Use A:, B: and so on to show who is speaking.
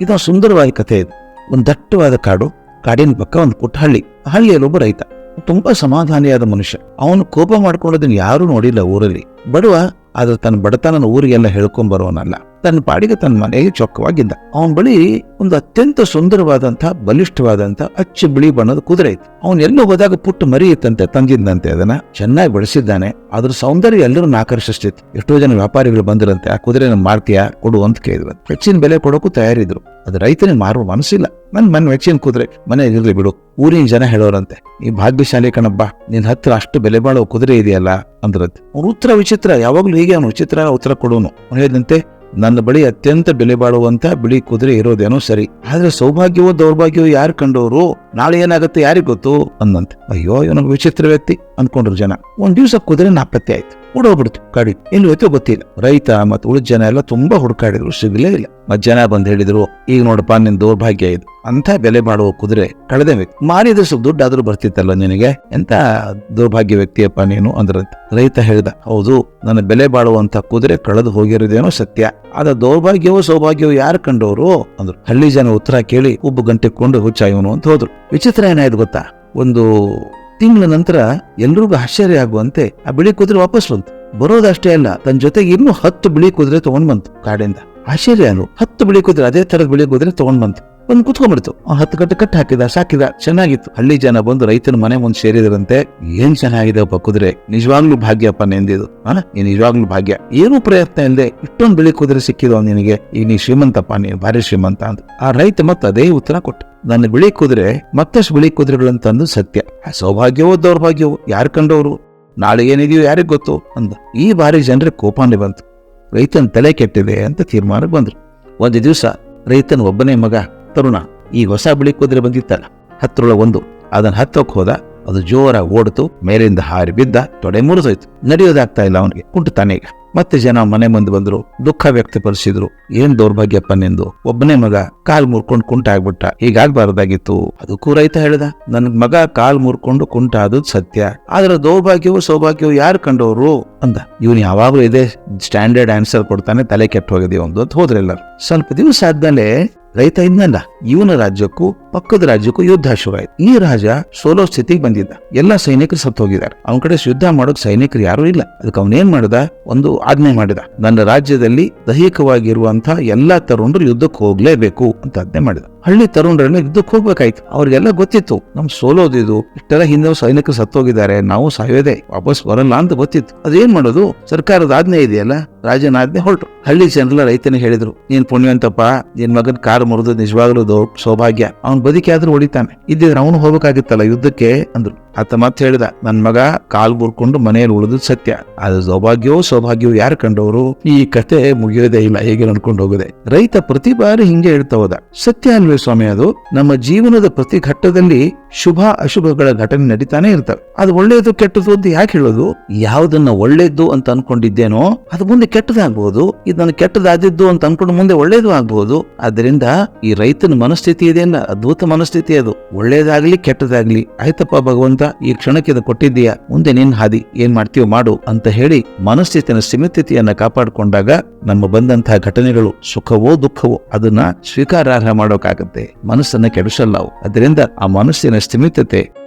A: ಇದೊಂದು ಸುಂದರವಾದ ಕಥೆ ಇದು. ಒಂದು ದಟ್ಟವಾದ ಕಾಡು, ಕಾಡಿನ ಪಕ್ಕ ಒಂದು ಪುಟ್ಟ ಹಳ್ಳಿ. ಹಳ್ಳಿಯಲ್ಲಿ ಒಬ್ಬ ರೈತ, ತುಂಬಾ ಸಮಾಧಾನಿಯಾದ ಮನುಷ್ಯ. ಅವನು ಕೋಪ ಮಾಡ್ಕೊಳ್ಳೋದನ್ನ ಯಾರು ನೋಡಿಲ್ಲ ಊರಲ್ಲಿ. ಬಡವ ಆದ್ರೆ ತನ್ನ ಬಡತನನ ಊರಿಗೆಲ್ಲ ಹೇಳ್ಕೊಂಡ್ ಬರೋನಲ್ಲ. ತನ್ನ ಪಾಡಿಗೆ ತನ್ನ ಮನೆಗೆ ಚೊಕ್ಕವಾಗಿದ್ದ. ಅವನ ಬಳಿ ಒಂದು ಅತ್ಯಂತ ಸುಂದರವಾದಂತಹ ಬಲಿಷ್ಠವಾದಂತ ಅಚ್ಚ ಬಿಳಿ ಬಣ್ಣದ ಕುದುರೆ ಇತ್ತು. ಅವನ್ ಎಲ್ಲ ಹೋದಾಗ ಪುಟ್ಟ ಮರಿ ಇತ್ತಂತೆ ತಂದಿದ್ದಂತೆ ಅದನ್ನ. ಚೆನ್ನಾಗಿ ಬೆಳೆಸಿದ್ದಾನೆ. ಅದ್ರ ಸೌಂದರ್ಯ ಎಲ್ಲರನ್ನ ಆಕರ್ಷಿಸ್ತಿತ್ತು. ಎಷ್ಟೋ ಜನ ವ್ಯಾಪಾರಿಗಳು ಬಂದಿರಂತೆ, ಆ ಕುದುರೆನ ಮಾಡ್ತೀಯಾ ಕೊಡು ಅಂತ ಕೇಳಿದ್ರು. ಹೆಚ್ಚಿನ ಬೆಲೆ ಕೊಡೋಕ್ಕೂ ತಯಾರಿದ್ರು. ಅದು ರೈತನಿಗೆ ಮಾರುವ ಮನಸ್ಸಿಲ್ಲ. ನನ್ನ ಮನೆ ಮೆಚ್ಚಿನ ಕುದುರೆ ಮನೆ ಇರಲಿ ಬಿಡು. ಊರಿನ ಜನ ಹೇಳೋರಂತೆ ಈ ಭಾಗ್ಯಶಾಲಿ ಕಣಬ್ಬ ನಿನ್ನ ಹತ್ರ ಅಷ್ಟು ಬೆಲೆ ಬಾಳೋ ಕುದುರೆ ಇದೆಯಲ್ಲ? ಅಂದ್ರಂತೆ. ಉತ್ತರ ವಿಚಿತ್ರ, ಯಾವಾಗಲೂ ಹೀಗೆ ಅವನು ವಿಚಿತ್ರ ಉತ್ತರ ಕೊಡೋನು ಅವ್ನು ಹೇಳಿದಂತೆ, ನನ್ನ ಬಳಿ ಅತ್ಯಂತ ಬೆಲೆ ಬಾಳುವಂತ ಬಿಳಿ ಕುದುರೆ ಇರೋದೇನೋ ಸರಿ, ಆದ್ರೆ ಸೌಭಾಗ್ಯವೋ ದೌರ್ಭಾಗ್ಯವೋ ಯಾರು ಕಂಡವರು ನಾಳೆ ಏನಾಗುತ್ತೆ ಯಾರಿಗೊತ್ತು ಅಂದಂತೆ ಅಯ್ಯೋ ಇವನಿಗೆ ವಿಚಿತ್ರ ವ್ಯಕ್ತಿ ಅಂದ್ಕೊಂಡ್ರು ಜನ. ಒಂದ್ ದಿವ್ಸ ಕುದುರೆ ನಾಪತ್ತೆ ಆಯ್ತು. ಓಡೋಗ್ಬಿಡ್ತು, ಗಾಡಿ. ಇನ್ನು ಹೋಯ್ತೋ ಗೊತ್ತಿಲ್ಲ. ರೈತ ಮತ್ತು ಉಳಿದ ಜನ ಎಲ್ಲ ತುಂಬಾ ಹುಡುಕಾಡಿದ್ರು, ಸಿಗ್ಲೇ ಇಲ್ಲ. ಜನ ಬಂದ್ ಹೇಳಿದ್ರು, ಈಗ ನೋಡಪ್ಪ, ನಿನ್ ದೌರ್ಭಾಗ್ಯ ಇದು. ಅಂತ ಬೆಲೆ ಮಾಡುವ ಕುದುರೆ ಕಳೆದ ವ್ಯಕ್ತಿ. ಮಾರಿದ್ರೆ ಸ್ವಲ್ಪ ದುಡ್ಡು ಆದ್ರೂ ಬರ್ತಿತ್ತಲ್ಲ ನಿನಗೆ? ಎಂತ ದೌರ್ಭಾಗ್ಯ ವ್ಯಕ್ತಿಯಪ್ಪ ನೀನು ಅಂದ್ರಂತ. ರೈತ ಹೇಳ್ದ, ಹೌದು, ನನ್ನ ಬೆಲೆ ಬಾಳುವಂತ ಕುದುರೆ ಕಳೆದು ಹೋಗಿರೋದೇನೋ ಸತ್ಯ. ಆದ ದೌರ್ಭಾಗ್ಯವೋ ಸೌಭಾಗ್ಯವೋ ಯಾರು ಕಂಡವರು ಅಂದ್ರು. ಹಳ್ಳಿ ಜನ ಉತ್ತರ ಕೇಳಿ, ಉಬ್ಬು ಗಂಟೆ ಕೊಂಡು ಹುಚ್ಚ ಇವನು ಅಂತ ಹೋದ್ರು. ವಿಚಿತ್ರ ಏನಾಯ್ತು ಗೊತ್ತಾ? ಒಂದು ತಿಂಗಳ ನಂತರ ಎಲ್ರಿಗೂ ಆಶ್ಚರ್ಯ ಆಗುವಂತೆ ಆ ಬಿಳಿ ಕುದುರೆ ವಾಪಸ್ ಬಂತು. ಬರೋದಷ್ಟೇ ಅಲ್ಲ, ತನ್ನ ಜೊತೆಗೆ ಇನ್ನೂ ಹತ್ತು ಬಿಳಿ ಕುದುರೆ ತಗೊಂಡ್ ಬಂತು ಕಾಡಿಂದ. ಆಶ್ಚರ್ಯ ಅನು ಹತ್ತು ಬಿಳಿ ಕುದುರೆ, ಅದೇ ತರದ ಬಿಳಿ ಕುದುರೆ ತಗೊಂಡ್ ಬಂತು. ಬಂದು ಕುತ್ಕೊಂಡ್ಬಿಡ್ತು ಅವ್ನು ಹತ್ತು ಕಟ್ಟು ಕಟ್ಟು ಹಾಕಿದ, ಸಾಕಿದ, ಚೆನ್ನಾಗಿತ್ತು. ಹಳ್ಳಿ ಜನ ಬಂದು ರೈತನ ಮನೆ ಮುಂದೆ ಸೇರಿದ್ರಂತೆ, ಏನ್ ಚೆನ್ನಾಗಿದೆ ಒಬ್ಬ ಕುದುರೆ? ನಿಜವಾಗ್ಲೂ ಭಾಗ್ಯಪ್ಪ ನೆಂದಿದು ನಿಜವಾಗ್ಲೂ ಭಾಗ್ಯ. ಏನೂ ಪ್ರಯತ್ನ ಇಲ್ಲದೆ ಇಷ್ಟೊಂದು ಬಿಳಿ ಕುದುರೆ ಸಿಕ್ಕಿದ್ವು ನಿನಗೆ? ಈಗ ನೀ ಶ್ರೀಮಂತಪ್ಪ, ನೀ ಭಾರಿ ಶ್ರೀಮಂತ ಅಂತ ಆ ರೈತ ಮತ್ತೆ ಅದೇ ಉತ್ತರ ಕೊಟ್ಟ. ನನ್ನ ಬಿಳಿ ಕುದುರೆ ಮತ್ತಷ್ಟು ಬಿಳಿ ಕುದುರೆಗಳಂತಂದು ಸತ್ಯ. ಸೌಭಾಗ್ಯವೋ ದೌರ್ಭಾಗ್ಯವೋ, ಯಾರು ಕಂಡವರು? ನಾಳೆ ಏನಿದೆಯೋ ಯಾರಿಗ್ ಗೊತ್ತು? ಅಂದ. ಈ ಬಾರಿ ಜನರ ಕೋಪಾನೆ ಬಂತು. ರೈತನ ತಲೆ ಕೆಟ್ಟಿದೆ ಅಂತ ತೀರ್ಮಾನಕ್ಕೆ ಬಂದ್ರು. ಒಂದು ದಿವಸ ರೈತನ ಒಬ್ಬನೇ ಮಗ ತರುಣ ಈ ಹೊಸ ಬಿಳಿ ಕುದುರೆ ಬಂದಿತ್ತಲ್ಲ. ಹತ್ತರೊಳಗೆ ಒಂದು ಅದನ್ನ ಹತ್ತೋಕ್ ಹೋದ, ಅದು ಜೋರ ಓಡಿತು, ಮೇಲಿಂದ ಹಾರಿ ಬಿದ್ದ, ತೊಡೆ ಮುರಿದೋಯ್ತು. ನಡೆಯೋದಾಗ್ತಾ ಇಲ್ಲ ಅವನಿಗೆ. ಕುಂಟು ತಾನೀಗ. ಮತ್ತೆ ಜನ ಮನೆ ಮುಂದೆ ಬಂದ್ರು, ದುಃಖ ವ್ಯಕ್ತಪಡಿಸಿದ್ರು ಏನ್ ದೌರ್ಭಾಗ್ಯಪ್ಪ ನಿಂದು ಒಬ್ಬನೇ ಮಗ ಕಾಲ್ ಮುರ್ಕೊಂಡು ಕುಂಟ ಆಗ್ಬಿಟ್ಟ ಹೀಗಾಗ್ಬಾರ್ದಾಗಿತ್ತು. ಅದಕ್ಕೂ ರೈತ ಹೇಳ್ದ, ನನ್ ಮಗ ಕಾಲ್ ಮುರ್ಕೊಂಡು ಕುಂಟ ಸತ್ಯ. ಆದ್ರೆ ದೌರ್ಭಾಗ್ಯವು ಸೌಭಾಗ್ಯವು ಯಾರು ಕಂಡವರು ಅಂದ. ಇವನು ಯಾವಾಗ್ಲೂ ಇದೇ ಸ್ಟ್ಯಾಂಡರ್ಡ್ ಆನ್ಸರ್ ಕೊಡ್ತಾನೆ, ತಲೆ ಕೆಟ್ಟ ಹೋಗಿದೆ ಒಂದು ಅಂತ ಹೋದ್ರೆ ಎಲ್ಲರೂ. ಸ್ವಲ್ಪ ದಿವಸ ಆದ್ಮೇಲೆ ರೈತ ಇದ್ನಲ್ಲ ಇವನ ರಾಜ್ಯಕ್ಕೂ ಪಕ್ಕದ ರಾಜ್ಯಕ್ಕೂ ಯುದ್ಧ ಶುರುವಾಯ್ತು. ಈ ರಾಜ ಸೋಲೋ ಸ್ಥಿತಿಗೆ ಬಂದಿದ್ದ. ಎಲ್ಲ ಸೈನಿಕರು ಸತ್ತು ಹೋಗಿದ್ದಾರೆ. ಅವನ ಕಡೆ ಯುದ್ಧ ಮಾಡೋಕ್ ಸೈನಿಕರು ಯಾರು ಇಲ್ಲ. ಅದಕ್ಕೆ ಅವನೇನ್ ಮಾಡಿದ? ಒಂದು ಆಜ್ಞೆ ಮಾಡಿದ. ನನ್ನ ರಾಜ್ಯದಲ್ಲಿ ದೈಹಿಕವಾಗಿರುವಂತಹ ಎಲ್ಲಾ ತರುಣರು ಯುದ್ಧಕ್ಕೆ ಹೋಗ್ಲೇಬೇಕು ಅಂತ ಆಜ್ಞೆ ಮಾಡಿದ. ಹಳ್ಳಿ ತರುಣರನ್ನ ಯುದ್ಧಕ್ಕೆ ಹೋಗ್ಬೇಕಾಯ್ತು. ಅವ್ರಿಗೆಲ್ಲ ಗೊತ್ತಿತ್ತು. ನಮ್ ಸೋಲೋದಿದು ಇಷ್ಟೆಲ್ಲ ಹಿಂದೆ ಸೈನಿಕರು ಸತ್ತೋಗಿದ್ದಾರೆ ನಾವು ಸಾಯೋದೆ. ವಾಪಸ್ ಬರಲ್ಲ ಅಂತ ಗೊತ್ತಿತ್ತು. ಅದೇನ್ ಮಾಡೋದು? ಸರ್ಕಾರದ ಆಜ್ಞೆ ಇದೆಯಲ್ಲ? ರಾಜನ ಆಜ್ಞೆ ಹೊರಟು. ಹಳ್ಳಿ ಜನರೆಲ್ಲ ರೈತನಿಗೆ ಹೇಳಿದ್ರು. ನೀನ್ ಪುಣ್ಯವಂತಪ್ಪ. ನಿನ್ ಮಗನ್ ಕಾರ್ ಮುರಿದು ನಿಜವಾಗ್ಲೂ ಸೌಭಾಗ್ಯ. ಅವ್ನ್ ಬದುಕಿ ಆದ್ರೂ ಹೊಡಿತಾನೆ. ಇದ್ದಿದ್ರೆ ಅವನು ಹೋಗ್ಬೇಕಾಗಿತ್ತಲ್ಲ ಯುದ್ಧಕ್ಕೆ ಅಂದ್ರು ಆತ ಮತ್ತೆ ಹೇಳಿದ ನನ್ನ ಮಗ ಕಾಲ್ ಬುರ್ಕೊಂಡು ಮನೆಯಲ್ಲಿ ಉಳಿದು ಸತ್ಯ. ಅದು ಸೌಭಾಗ್ಯವೋ ಸೌಭಾಗ್ಯವೋ ಯಾರು ಕಂಡವರು? ಈ ಕತೆ ಮುಗಿಯೋದೇ ಇಲ್ಲ, ಹೇಗೆ ನಡ್ಕೊಂಡು ಹೋಗಿದೆ? ರೈತ ಪ್ರತಿ ಬಾರಿ ಹಿಂಗೆ ಹೇಳ್ತಾ ಹೋದ, ಸತ್ಯ ಅಲ್ವೇ ಸ್ವಾಮಿ ಅದು? ನಮ್ಮ ಜೀವನದ ಪ್ರತಿ ಘಟ್ಟದಲ್ಲಿ ಶುಭ ಅಶುಭಗಳ ಘಟನೆ ನಡೀತಾನೆ ಇರ್ತವೆ. ಅದು ಒಳ್ಳೇದು ಕೆಟ್ಟದು ಅಂತ ಯಾಕೆ ಹೇಳೋದು? ಯಾವ್ದನ್ನ ಒಳ್ಳೇದು ಅಂತ ಅನ್ಕೊಂಡಿದ್ದೇನೋ, ಅದು ಮುಂದೆ ಕೆಟ್ಟದಾಗಬಹುದು ಇದು ನಾನು ಕೆಟ್ಟದಾದಿದ್ದು ಅಂತ ಅನ್ಕೊಂಡು ಮುಂದೆ ಒಳ್ಳೇದು ಆಗಬಹುದು ಅದರಿಂದ ಈ ರೈತನ ಮನಸ್ಥಿತಿ ಇದೆಯಲ್ಲ, ಅದ್ಭುತ ಮನಸ್ಥಿತಿ ಅದು. ಒಳ್ಳೇದಾಗ್ಲಿ ಕೆಟ್ಟದಾಗ್ಲಿ. ಆಯ್ತಪ್ಪ ಭಗವಂತ ಈ ಕ್ಷಣಕ್ಕೆ ಇದು ಕೊಟ್ಟಿದ್ದೀಯಾ? ಮುಂದೆ ನಿನ್ ಹಾದಿ, ಏನ್ ಮಾಡ್ತೀವೋ ಮಾಡು ಅಂತ ಹೇಳಿ ಮನಸ್ಥಿತಿನ ಸ್ಥಿಮಿತತೆಯನ್ನ ಕಾಪಾಡಿಕೊಂಡಾಗ ನಮ್ಮ ಬಂದಂತಹ ಘಟನೆಗಳು ಸುಖವೋ ದುಃಖವೋ ಅದನ್ನ ಸ್ವೀಕಾರಾರ್ಹ ಮಾಡೋಕಾಗತ್ತೆ ಮನಸ್ಸನ್ನ ಕೆಡಿಸಲ್ಲಾವು. ಅದರಿಂದ ಆ ಮನಸ್ಸಿನ ಸ್ಥಿಮಿತತೆ